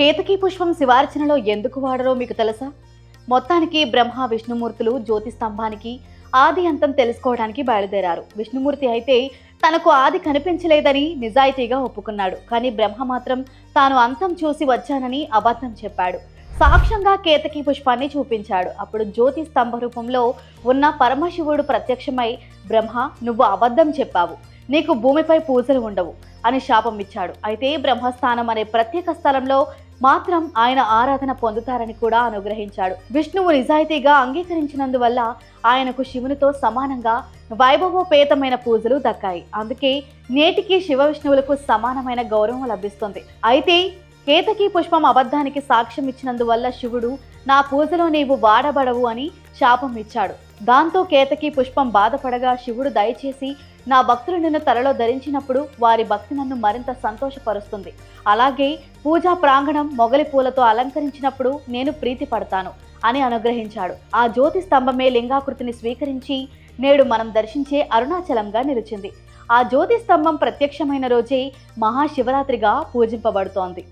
కేతకీ పుష్పం శివార్చనలో ఎందుకు వాడరో మీకు తెలుసా? మొత్తానికి బ్రహ్మ విష్ణుమూర్తులు జ్యోతి స్తంభానికి ఆది అంతం తెలుసుకోవడానికి బయలుదేరారు. విష్ణుమూర్తి అయితే తనకు ఆది కనిపించలేదని నిజాయితీగా ఒప్పుకున్నాడు. కానీ బ్రహ్మ మాత్రం తాను అంతం చూసి వచ్చానని అబద్ధం చెప్పాడు. సాక్ష్యంగా కేతకి పుష్పాన్ని చూపించాడు. అప్పుడు జ్యోతి స్తంభ రూపంలో ఉన్న పరమశివుడు ప్రత్యక్షమై బ్రహ్మ నువ్వు అబద్ధం చెప్పావు. నీకు భూమిపై పూజలు ఉండవు. అని శాపం ఇచ్చాడు. అయితే బ్రహ్మస్థానం అనే ప్రత్యేక స్థలంలో మాత్రం ఆయన ఆరాధన పొందుతారని కూడా అనుగ్రహించాడు. విష్ణువు నిజాయితీగా అంగీకరించినందువల్ల ఆయనకు శివునితో సమానంగా వైభవోపేతమైన పూజలు దక్కాయి. అందుకే నేటికి శివ విష్ణువులకు సమానమైన గౌరవం లభిస్తుంది. అయితే కేతకి పుష్పం అబద్ధానికి సాక్ష్యం ఇచ్చినందువల్ల శివుడు నా పూజలో నీవు వాడబడవు అని శాపం ఇచ్చాడు. దాంతో కేతకి పుష్పం బాధపడగా శివుడు దయచేసి నా భక్తులు నిన్ను తలలో ధరించినప్పుడు వారి భక్తి నన్ను మరింత సంతోషపరుస్తుంది. అలాగే పూజా ప్రాంగణం మొగలి పూలతో అలంకరించినప్పుడు నేను ప్రీతి పడతాను అని అనుగ్రహించాడు. ఆ జ్యోతి స్తంభమే లింగాకృతిని స్వీకరించి నేడు మనం దర్శించే అరుణాచలంగా నిలిచింది. ఆ జ్యోతి స్తంభం ప్రత్యక్షమైన రోజే మహాశివరాత్రిగా పూజింపబడుతోంది.